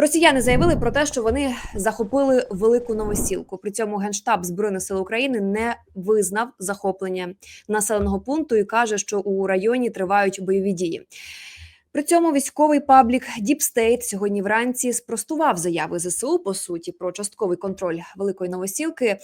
Росіяни заявили про те, що вони захопили велику новосілку. При цьому генштаб збройних сил України не визнав захоплення населеного пункту і каже, що у районі тривають бойові дії. При цьому військовий паблік State сьогодні вранці спростував заяви ЗСУ по суті про частковий контроль великої новосілки.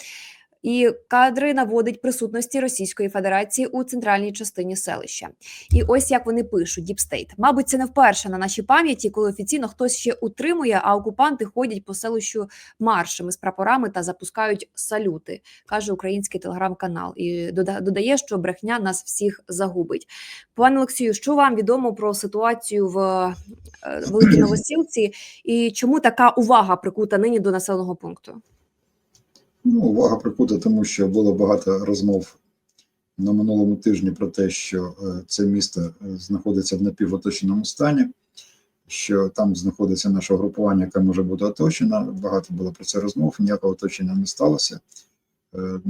І кадри наводить присутності Російської Федерації у центральній частині селища. І ось як вони пишуть State. Мабуть, це не вперше на нашій пам'яті, коли офіційно хтось ще утримує, а окупанти ходять по селищу маршами з прапорами та запускають салюти, каже український телеграм-канал. І дода- додає, що брехня нас всіх загубить. Пане Олексію, що вам відомо про ситуацію в е, Великій Новосілці і чому така увага прикута нині до населеного пункту? Ну, увага прикута, тому що було багато розмов на минулому тижні про те, що е, це місто е, знаходиться в напівоточеному стані, що там знаходиться наше групування, яке може бути оточено. Багато було про це розмов, ніякого оточення не сталося. Е,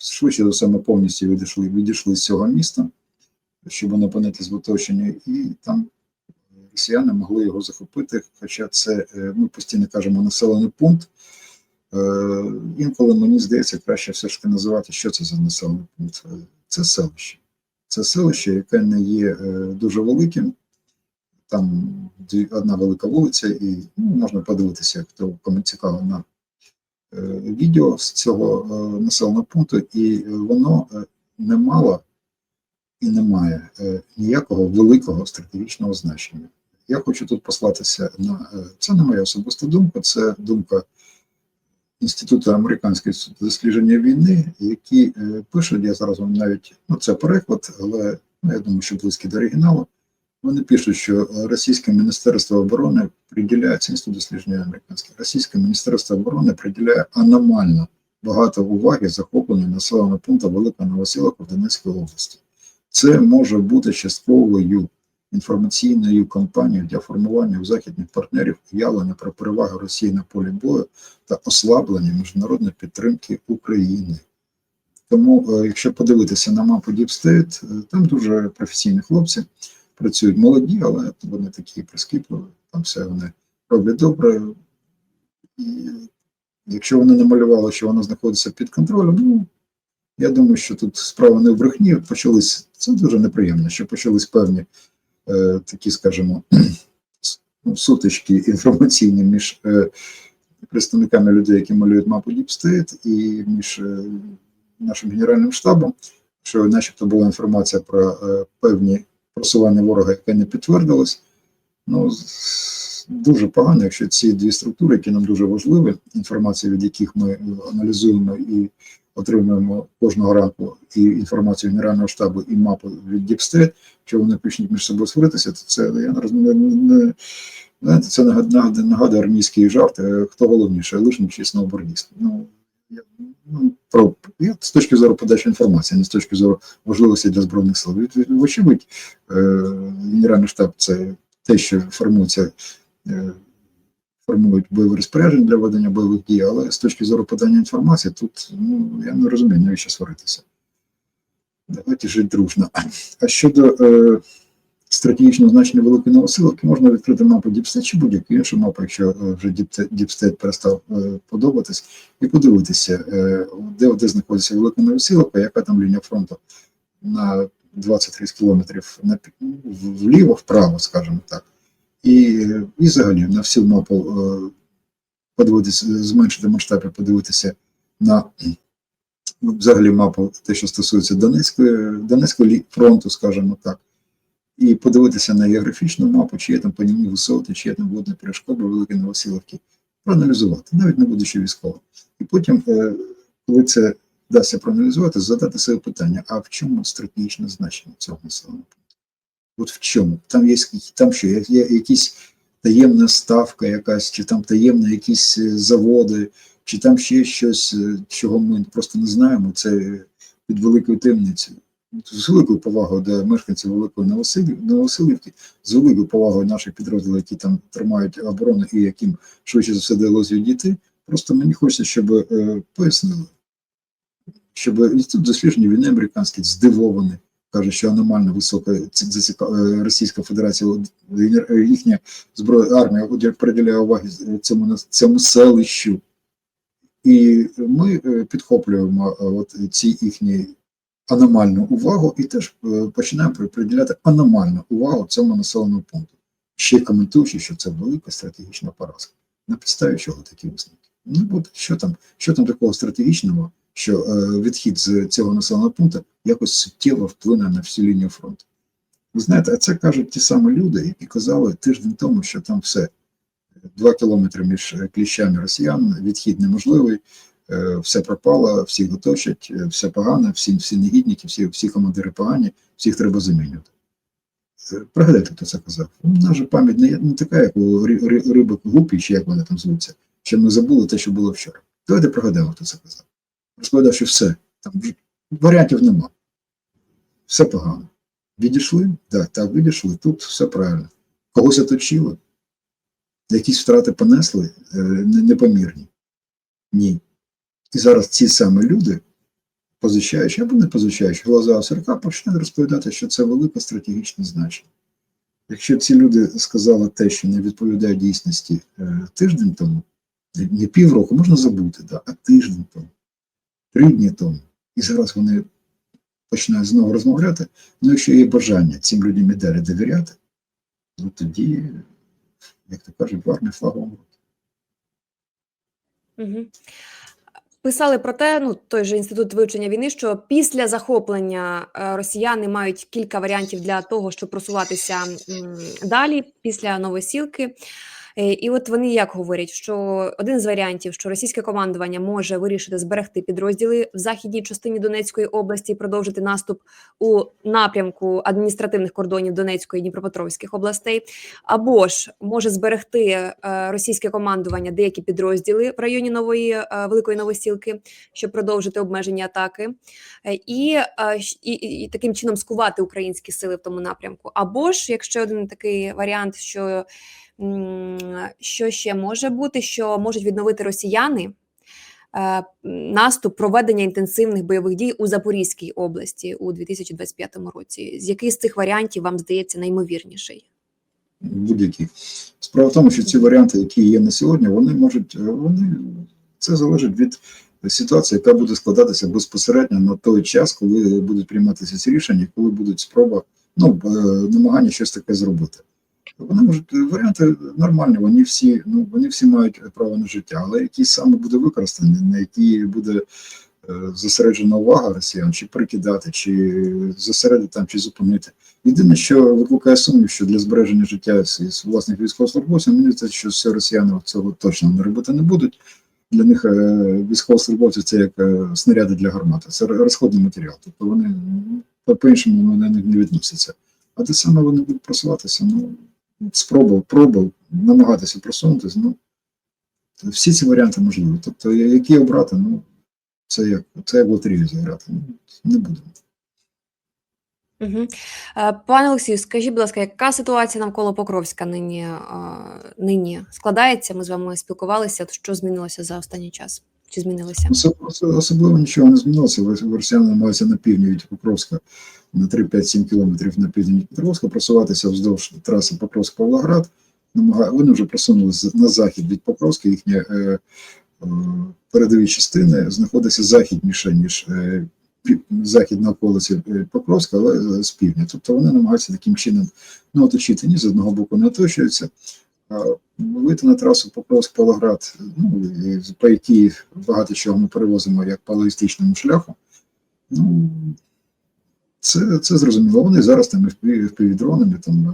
Швидше за все, ми повністю відійшли, відійшли з цього міста, щоб не опинитись в оточенні, і там росіяни могли його захопити. Хоча це, ми постійно кажемо, населений пункт. Е, Інколи мені здається, краще все ж таки називати, що це за населений пункт. Е, Це селище. Це селище, яке не є е, дуже великим. Там одна велика вулиця, і ну, можна подивитися, хто кому цікаво на відео з цього населеного пункту, і воно не мало і не має ніякого великого стратегічного значення. Я хочу тут послатися на це не моя особиста думка, це думка Інституту американської дослідження війни, які е, пишуть, я зараз вам навіть ну це переклад, але ну, я думаю, що близький до оригіналу. Вони пишуть, що Російське Міністерство оборони приділяє це інститут дослідження американське. Російське Міністерство оборони приділяє аномально багато уваги захопленню населеного пункту Велика Новосілок в Донецькій області. Це може бути частковою інформаційною кампанією для формування у західних партнерів уявлення про переваги Росії на полі бою та ослаблення міжнародної підтримки України. Тому, е, якщо подивитися на мапу е, там дуже професійні хлопці працюють молоді, але вони такі прискіпливі, там все вони роблять добре. І якщо вони намалювали, що воно знаходиться під контролем, ну я думаю, що тут справа не в брехні. Почались це дуже неприємно, що почались певні такі, скажімо, ну, сутички інформаційні між е, представниками людей, які малюють мапу State, і між е, нашим генеральним штабом, що начебто була інформація про е, певні просування ворога, яке не підтвердилось. Ну, дуже погано, якщо ці дві структури, які нам дуже важливі, інформація від яких ми е, аналізуємо і отримуємо кожного ранку і інформацію Генерального штабу, і мапу від Deep що вони почнуть між собою сваритися, то це я не розумію. Не, не, це нагадує, нагадує, армійський жарт, е, хто головніше, лижник чи сноубордіст. Ну, я, ну, про, я з точки зору подачі інформації, а не з точки зору важливості для Збройних сил. Вочевидь, е, Генеральний штаб це те, що формується, е, формують бойові розпорядження для ведення бойових дій, але з точки зору подання інформації, тут ну, я не розумію, навіщо сваритися. Давайте жити дружно. А щодо е, стратегічного значення великої новосилки, можна відкрити мапу Діпстет чи будь-яку іншу мапу, якщо е, вже Діпстет перестав е, подобатись, і подивитися, е, де, де знаходиться велика новосилка, яка там лінія фронту на 20-30 кілометрів на, вліво, вправо, скажімо так. І, і взагалі на всю мапу е, подивитися, зменшити масштаб і подивитися на ну, взагалі мапу, те, що стосується Донецької, Донецького фронту, скажімо так, і подивитися на географічну мапу, чи є там панівні висоти, чи є там водні перешкоди, великі новосілки, проаналізувати, навіть не будучи військовим. І потім, е, коли це вдасться проаналізувати, задати себе питання: а в чому стратегічне значення цього населеного пункту? От в чому? Там є там що, є, якісь таємна ставка якась, чи там таємні якісь е, заводи, чи там ще щось, е, чого ми просто не знаємо, це під великою таємницею. З великою повагою до мешканців Великої Новосилівки, з великою повагою наших підрозділів, які там тримають оборону і яким швидше за все вдалося відійти. Просто мені хочеться, щоб е, пояснили, щоб інститут дослідження війни американський здивований каже, що аномально висока е, Російська Федерація, е, їхня зброя армія приділяє уваги цьому цьому селищу. І ми е, підхоплюємо от ці їхні аномальну увагу і теж починаємо при- приділяти аномальну увагу цьому населеному пункту, ще коментуючи, що це велика стратегічна поразка. На підставі чого такі висновки? Ну, от що там, що там такого стратегічного, що е, відхід з цього населеного пункту якось суттєво вплине на всю лінію фронту. Ви знаєте, а це кажуть ті самі люди, які казали тиждень тому, що там все. Два кілометри між кліщами росіян, відхід неможливий, е, все пропало, всіх оточать, е, все погано, всі, всі негідники, всі, всі командири погані, всіх треба замінювати. Пригадайте, хто це казав. Нас пам'ять не, не така, як у ри- ри- рибок гупі, чи як вони там звуться, що ми забули те, що було вчора. Давайте пригадаємо, хто це казав. Розповідав, все, там варіантів нема. Все погано. Відійшли? Так, так, відійшли. Тут все правильно. Когось оточили, якісь втрати понесли е, непомірні. Ні. І зараз ці самі люди, позичаючи або не позичаючи глаза Осирка, почнуть розповідати, що це велике стратегічне значення. Якщо ці люди сказали те, що не відповідає дійсності е, тиждень тому, не півроку, можна забути, да, а тиждень тому, дні і зараз вони починають знову розмовляти. Ну, якщо є бажання цим людям і далі довіряти, ну тоді, як то кажуть, в армії флагом. Писали про те, ну той же інститут вивчення війни, що після захоплення е, росіяни мають кілька варіантів для того, щоб просуватися далі після новосілки. Е, І от вони як говорять, що один з варіантів, що російське командування може вирішити зберегти підрозділи в західній частині Донецької області і продовжити наступ у напрямку адміністративних кордонів Донецької і Дніпропетровських областей, або ж може зберегти е, російське командування деякі підрозділи в районі нової е, великої новосілки, щоб продовжити обмежені атаки, і, і, і, таким чином скувати українські сили в тому напрямку. Або ж, якщо один такий варіант, що що ще може бути, що можуть відновити росіяни. е, Наступ проведення інтенсивних бойових дій у Запорізькій області у 2025 році. З який з цих варіантів вам здається наймовірніший? будь-які. Справа в тому, що ці варіанти, які є на сьогодні, вони можуть, е, вони це залежить від ситуації, яка буде складатися безпосередньо на той час, коли будуть прийматися ці рішення, коли будуть спроба, ну е, намагання щось таке зробити. Вони можуть варіанти нормальні, вони всі, ну вони всі мають право на життя, але який саме буде використаний, на який буде е, зосереджена увага росіян, чи прикидати, чи зосередити там, чи зупинити. Єдине, що викликає сумнів, що для збереження життя з, власних військовослужбовців, мені здається, що всі росіяни цього точно не робити не будуть. Для них е, військовослужбовці це як е, снаряди для гармати, це розходний матеріал. Тобто вони ну, по- по-іншому вони не відносяться. А те саме вони будуть просуватися. Ну, спробував, пробував намагатися просунутися. Ну, всі ці варіанти можливі. Тобто, які обрати, ну, це як, це як в лотерею зіграти. Ну, не будемо. Угу. Пане Олексію, скажіть, будь ласка, яка ситуація навколо Покровська нині, е, нині складається? Ми з вами спілкувалися. Що змінилося за останній час? Чи змінилося? Особ- особ- Особливо нічого не змінилося. Рос- Росіяни намагаються на півдні від Покровська на 3-5-7 кілометрів на південь від Покровська просуватися вздовж траси Покровськ-Павлоград. Вони вже просунулися на захід від Покровська. Їхні е, е, передові частини знаходяться західніше, ніж е, західна околиці е, Покровська, але е, з півдня. Тобто вони намагаються таким чином ну, оточити. Ні, з одного боку не оточуються. Вийти на трасу Покровськ-Павлоград, ну, і по якій багато чого ми перевозимо як по логістичному шляху. Ну, це, це зрозуміло. Вони зараз там впівдронами, там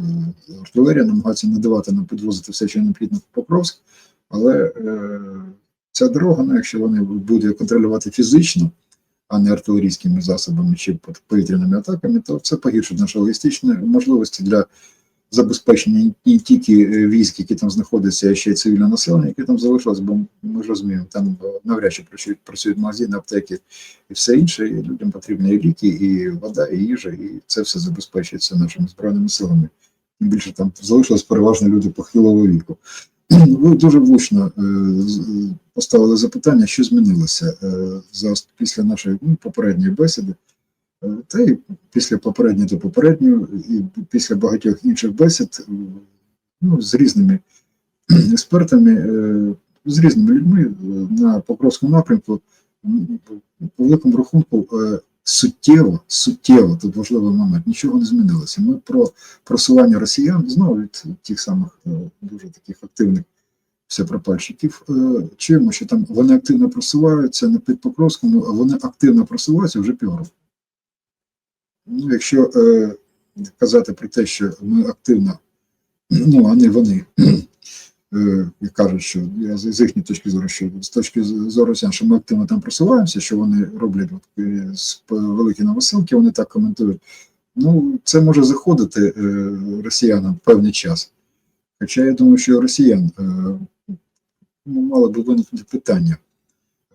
е, артилерія намагається надавати нам підвозити все, що необхідно в Покровськ, але е, ця дорога, ну, якщо вони будуть контролювати фізично, а не артилерійськими засобами чи повітряними атаками, то це погіршить наші логістичні можливості для забезпечення не тільки е, військ, які там знаходяться, а ще й цивільне населення, яке там залишилось, бо ми ж розуміємо, там е, навряд чи працюють, працюють магазини, аптеки і все інше. І людям потрібні і ліки, і вода, і їжа, і це все забезпечується нашими збройними силами. Тим більше там залишилось переважно люди похилого віку. Ви дуже влучно е, поставили запитання, що змінилося за після нашої ну, попередньої бесіди. Та й після попередньої до попередньої, і після багатьох інших бесід ну, з різними експертами, е, з різними людьми е, на Покровському напрямку, по великому рахунку, е, суттєво, суттєво, тут важливий момент, нічого не змінилося. Ми про просування росіян знову від тих самих дуже таких активних всепропальщиків чуємо, що там вони активно просуваються не під Покровському, а вони активно просуваються вже півроку. Ну, якщо е, казати про те, що ми активно, ну, а не вони, е, кажуть, що я з їхньої точки зору, що з точки зору росіян, що ми активно там просуваємося, що вони роблять от, е, великі новосилки, вони так коментують. Ну, це може заходити е, росіянам певний час. Хоча я думаю, що росіян е, ну, мало би виникнути питання.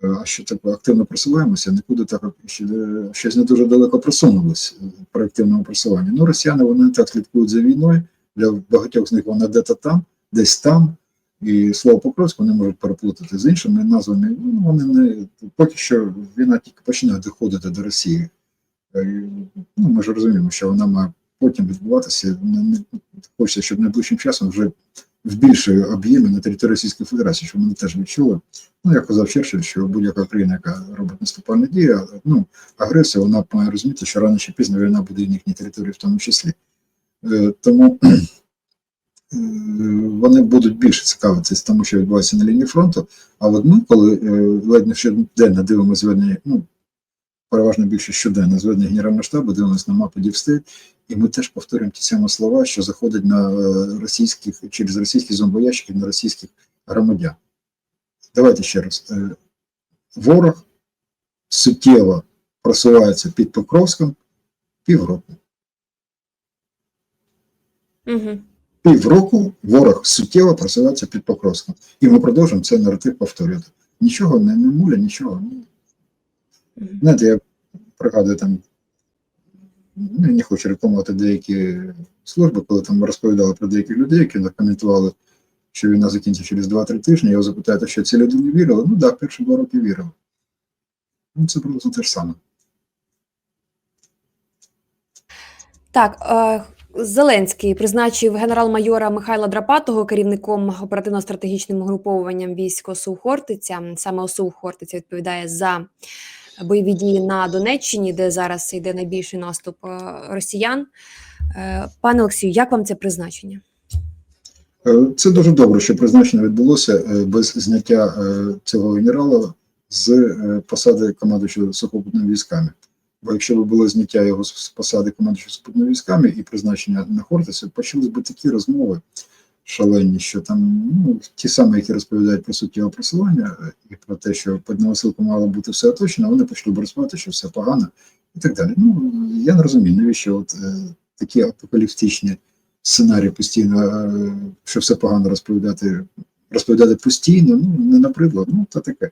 Е, що так активно просуваємося, нікуди так ще, щось не дуже далеко просунулось е, при активному просуванні. Ну, росіяни вони так слідкують за війною. Для багатьох з них вона де-то там, десь там. І слово Покровськ вони можуть переплутати з іншими назвами. Ну, вони не поки що війна тільки починає доходити до Росії. Е, Ну, ми ж розуміємо, що вона має потім відбуватися. Не, не хочеться, щоб найближчим часом вже в більшій об'ємі на території Російської Федерації, щоб вони теж відчули. Ну, я казав Черчилль, що будь-яка країна, яка робить наступальні дії, ну, агресія, вона має розуміти, що рано чи пізно війна буде в їхній території в тому числі. Е, Тому е, вони будуть більше цікавитися тому, що відбувається на лінії фронту. А от ми, коли е, ледь не щоденно дивимося зведення, ну, переважно більше щоденно зведення Генерального штабу, дивимося на мапу Дівстейт, і ми теж повторюємо ті самі слова, що заходять на е, російських через російські зомбоящики на російських громадян. Давайте ще раз. Е, Ворог суттєво просувається під Покровськом півроку. Угу. Півроку ворог суттєво просувається під Покровськом. І ми продовжуємо цей наратив повторювати. Нічого не, не муля, нічого. Знаєте, я пригадую там, ну, не хочу рекламувати деякі служби, коли там розповідали про деяких людей, які коментували, що війна закінчиться через 2-3 тижні. Його запитаю, що ці люди не вірили? Ну так, перші два роки вірили. Ну, це приблизно те ж саме. Так, е, Зеленський призначив генерал-майора Михайла Драпатого керівником оперативно-стратегічним угруповуванням військ ОСУ Хортиця. Саме ОСУ Хортиця відповідає за бойові дії на Донеччині, де зараз йде найбільший наступ е, росіян. Е, Пане Олексію, як вам це призначення? Е, Це дуже добре, що призначення відбулося без зняття цього генерала з посади командуючого сухопутними військами. Бо якщо б було зняття його з посади командуючого сухопутними військами і призначення на Хортиці, почались б такі розмови шалені, що там ну, ті самі, які розповідають про суттєве просування е, і про те, що під Новосилку мало бути все оточено, вони почали розповідати, що все погано і так далі. Ну я не розумію, навіщо от е, такі апокаліптичні сценарій постійно, е, що все погано розповідати, розповідати постійно, ну не наприклад, ну та таке.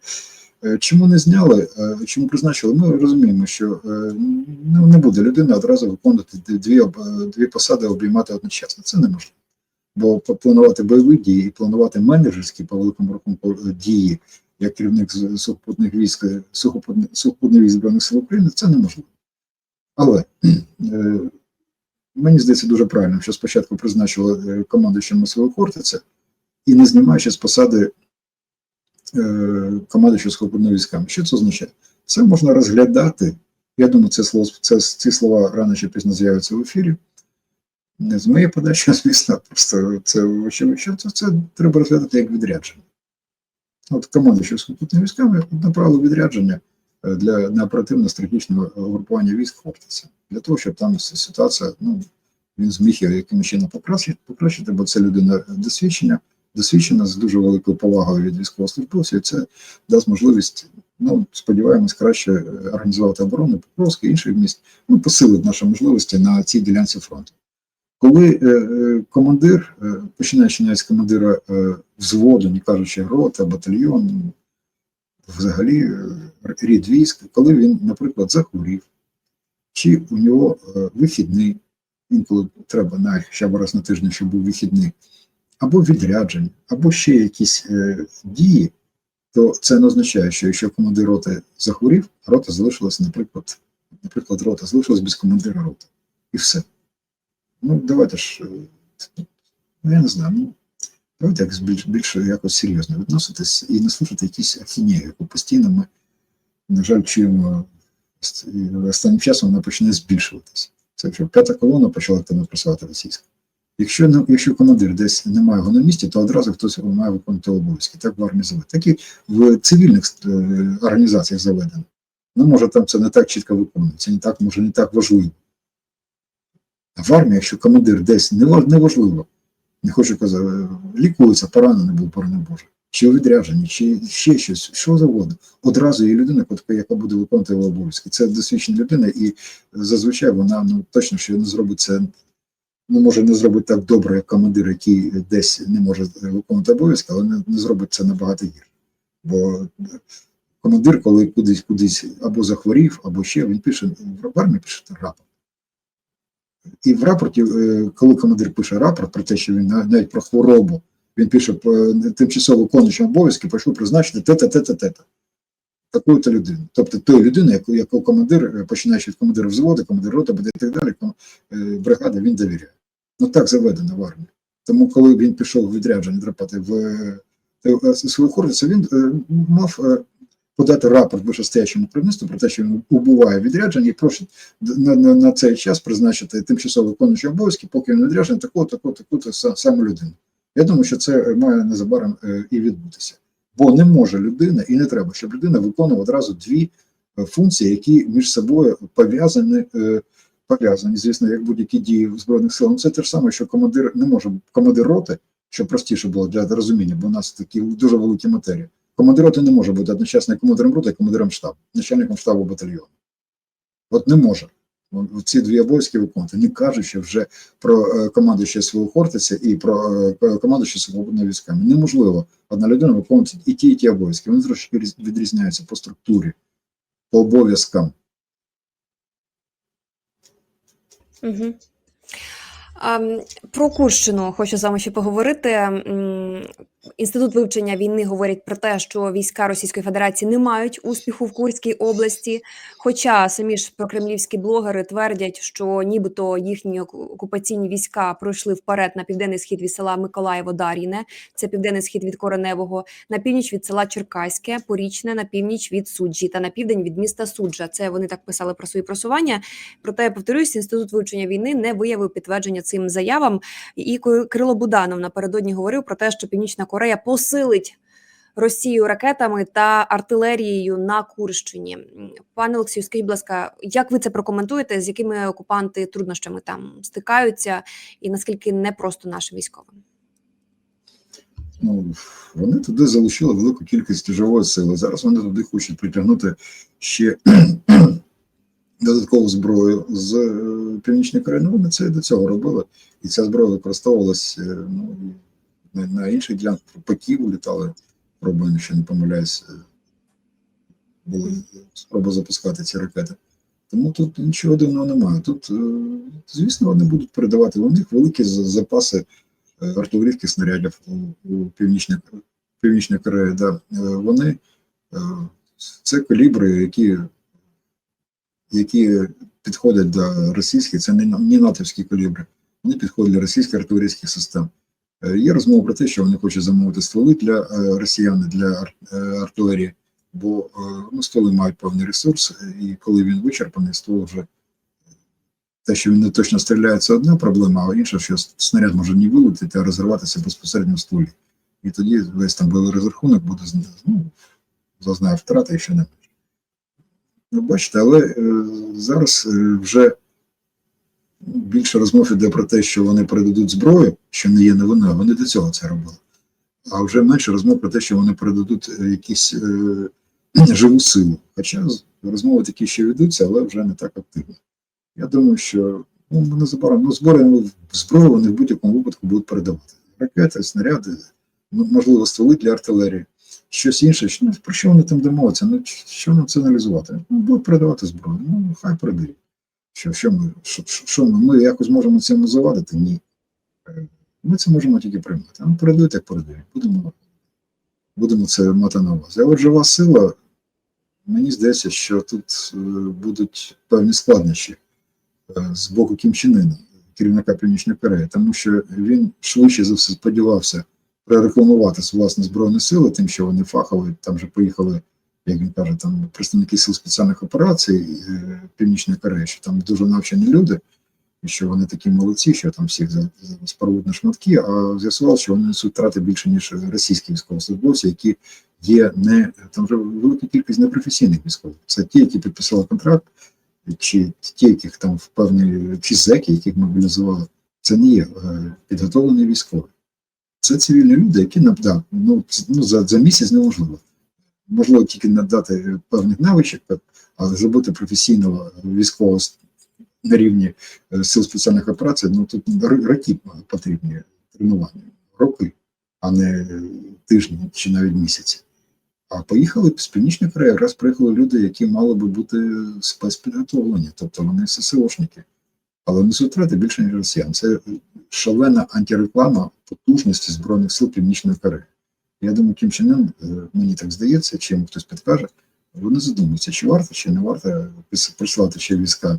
Е, Чому не зняли, е, чому призначили? Ми розуміємо, що ну, не буде людина одразу виконувати дві, дві посади обіймати одночасно. Це неможливо. Бо планувати бойові дії і планувати менеджерські по великому рахунку е, дії як керівник сухопутних військ, е, сухопутних сухопутних військ Збройних сил України, це неможливо. Але е, мені здається дуже правильно, що спочатку призначили командуючим свого Хортиця і не знімаючи з посади е, командуючого сухопутними військами. Що це означає? Це можна розглядати. Я думаю, це слово це ці слова рано чи пізно з'являться в ефірі. Не з моєї подачі, звісно, просто це вочевидь, що це, це треба розглядати як відрядження. От командуючий сухопутними військами направили відрядження е, для на оперативно-стратегічного групування військ Хортиця, для того, щоб там ситуація, ну, він зміг її якимось чином покращити, покращити, бо це людина досвідчення, досвідчена з дуже великою повагою від військовослужбовців. і Це дасть можливість, ну сподіваємось, краще е, організувати оборону Покровська інших міст, ну посилить наші можливості на цій ділянці фронту. Коли е, е, командир, е, починаючи навіть з командира взводу, не кажучи рота, батальйон, взагалі рід військ, коли він, наприклад, захворів, чи у нього вихідний, інколи треба на хоча б раз на тиждень, щоб був вихідний, або відрядження, або ще якісь дії, то це не означає, що якщо командир роти захворів, рота залишилася, наприклад, наприклад, рота, залишилась без командира роти. І все. Ну, давайте ж, е, ну, я не знаю, ну, давайте якось більш, більше якось серйозно відноситись і не слухати якісь ахінеї, яку постійно ми, на жаль, чуємо. Останнім часом вона почне збільшуватися. Це вже п'ята колона почала активно працювати російська. Якщо, якщо командир десь немає його на місці, то одразу хтось має виконувати обов'язки. Так в армії заведено. Так і в цивільних е, організаціях заведено. Ну, може, там це не так чітко виконується, не так, може, не так важливо. В армії, якщо командир десь нева- неважливо, не хочу казати, е, лікується, поранений був, борони Боже, чи у відрядженні, чи ще щось, що завгодно. Одразу є людина, яка буде виконувати його обов'язки. Це досвідчена людина, і зазвичай вона ну, точно що не зробить це ну, може не зробить так добре, як командир, який десь не може виконувати обов'язки, але не, не зробить це набагато гірше. Бо командир, коли кудись кудись або захворів, або ще, він пише в армії пише рапорт. І в рапорті, е, коли командир пише рапорт про те, що він навіть про хворобу, він пише тимчасово виконуючим обов'язки, прошу призначити те-те, те-те, те-те. Таку-то людину. Тобто тої людини, яку, яку командир, е, починаючи від командира взводу, командир роти, буде і так далі, е, бригада, він довіряє. Ну так заведено в армії. Тому, коли він пішов відрядження драпати в е, е, свою хортицю, він е, мав е, подати рапорт вищестоячому керівництву про те, що він убуває відрядження і просить на, на, на цей час призначити тимчасово виконуючі обов'язки, поки він відряджений такого, такого, таку то саму людину. Я думаю, що це має незабаром е, і відбутися. Бо не може людина і не треба, щоб людина виконувала одразу дві е, функції, які між собою пов'язані. е, пов'язані, звісно, як будь-які дії в збройних сил. Ну, Це те ж саме, що командир не може командир роти, щоб простіше було для розуміння, бо у нас такі дуже великі матерії. Командир роти не може бути одночасно командиром роти, і командиром штабу, начальником штабу батальйону. От не може. Ці дві обов'язки виконувати, не кажучи вже про е, командуючого свого Хортиця і про е, командуючого свободними військами. Неможливо одна людина виконувати і ті, і ті обов'язки. Вони трошки відрізняються по структурі, по обов'язкам. Угу. Про Курщину хочу з вами ще поговорити. Інститут вивчення війни говорить про те, що війська Російської Федерації не мають успіху в Курській області. Хоча самі ж прокремлівські блогери твердять, що нібито їхні окупаційні війська пройшли вперед на південний схід від села Миколаєво Дар'їне, це південний схід від Кореневого, на північ від села Черкаське, Порічне, на північ від Суджі та на південь від міста Суджа. Це вони так писали про свої просування. Проте я повторюсь, інститут вивчення війни не виявив підтвердження цим заявам. І Ки- Кирило Буданов напередодні говорив про те, що Північна Корея посилить Росію ракетами та артилерією на Курщині. Пане Олексію, скажіть, будь ласка, як ви це прокоментуєте? З якими окупанти труднощами там стикаються, і наскільки непросто нашим військовим? ну, вони туди залучили велику кількість живої сили. Зараз вони туди хочуть притягнути ще додаткову зброю з е, Північної Кореї. Ну, вони це і до цього робили. І ця зброя використовувалась е, ну, на, на інших ділянках. По Києву літали, пробуємо, якщо не помиляюсь, е, були спроби запускати ці ракети. Тому тут нічого дивного немає. Тут, е, звісно, вони будуть передавати. У них великі запаси е, артилерійських снарядів у, у Північній, Північній Кореї. Да. Вони це калібри, які, які підходять до російських, це не, не натовські калібри, вони підходять для російських артилерійських систем. Е, Є розмова про те, що вони хочуть замовити стволи для е, росіян, для е, артилерії, бо ну, стволи мають певний ресурс, і коли він вичерпаний, ствол вже те, що він не точно стріляє, це одна проблема, а інша, що снаряд може не вилетіти, а розриватися безпосередньо в стволі. І тоді весь там бойовий розрахунок буде ну, зазнає втрати і ще не. Ну, бачите, але е, зараз е, вже більше розмов іде про те, що вони передадуть зброю, що не є новиною, вони до цього це робили. А вже менше розмов про те, що вони передадуть е, якісь е, живу силу. Хоча розмови такі ще ведуться, але вже не так активно. Я думаю, що ну, незабаром ну, зброю, зброю вони в будь-якому випадку будуть передавати. Ракети, снаряди, ну, можливо, стволи для артилерії, щось інше. Ну, про що вони там домовляться? Ну, що нам це аналізувати? Ну, будуть передавати зброю. Ну, хай передають. Що, що, ми, що, що- ми, якось можемо цьому завадити? Ні. Е, Ми це можемо тільки приймати. Ну, передають, як передають. Будемо, будемо це мати на увазі. А от жива сила, мені здається, що тут е, будуть певні складнощі е, з боку Кім Чен Ына, керівника Північної Кореї, тому що він швидше за все сподівався прорекламувати власне збройні сили, тим, що вони фахові, там вже поїхали, як він каже, там представники сил спеціальних операцій е, Північної Кореї, що там дуже навчені люди, і що вони такі молодці, що там всіх спорвуть на шматки, а з'ясувалося, що вони несуть втрати більше, ніж російські військовослужбовці, які є не там вже велика кількість непрофесійних військових. Це ті, які підписали контракт, чи ті, яких там в певні чи зеки, яких мобілізували. Це не є е, підготовлені військові. Це цивільні люди, які ну, ну, за, за місяць неможливо. Можливо, тільки надати певних навичок, але зробити професійного військового на рівні е, сил спеціальних операцій, ну тут роки потрібні тренування, роки, а не е, тижні чи навіть місяці. А поїхали з Північної Кореї, якраз приїхали люди, які мали би бути спецпідготовлені, тобто вони ССОшники. Але несуть втрати більше, ніж росіян. Це шалена антиреклама потужності Збройних сил Північної Кореї. Я думаю, Кім Чен мені так здається, чи йому хтось підкаже, вони задумуються, чи варто, чи не варто прислати ще війська,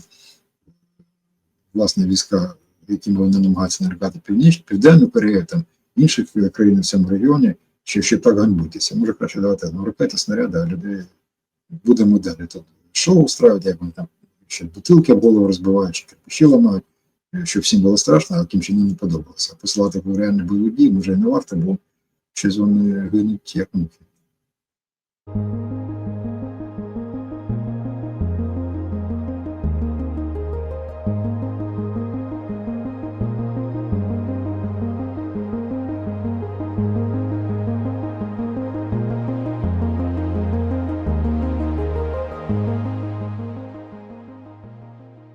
власне, війська, якими вони намагаються налякати Північ, Південну Корею, там інших країн в цьому регіоні, чи ще так ганьбитися. Може краще давати ну, ракети, снаряди, а людей будемо далі тут шоу устраювати, як вони там ще бутилки об голову розбивають, чи кирпичі ламають, е, щоб всім було страшно, а Кім Чен не подобалося. Посилати в реальні бойові дії може і не варто, бо щось вони гинуть як мухи.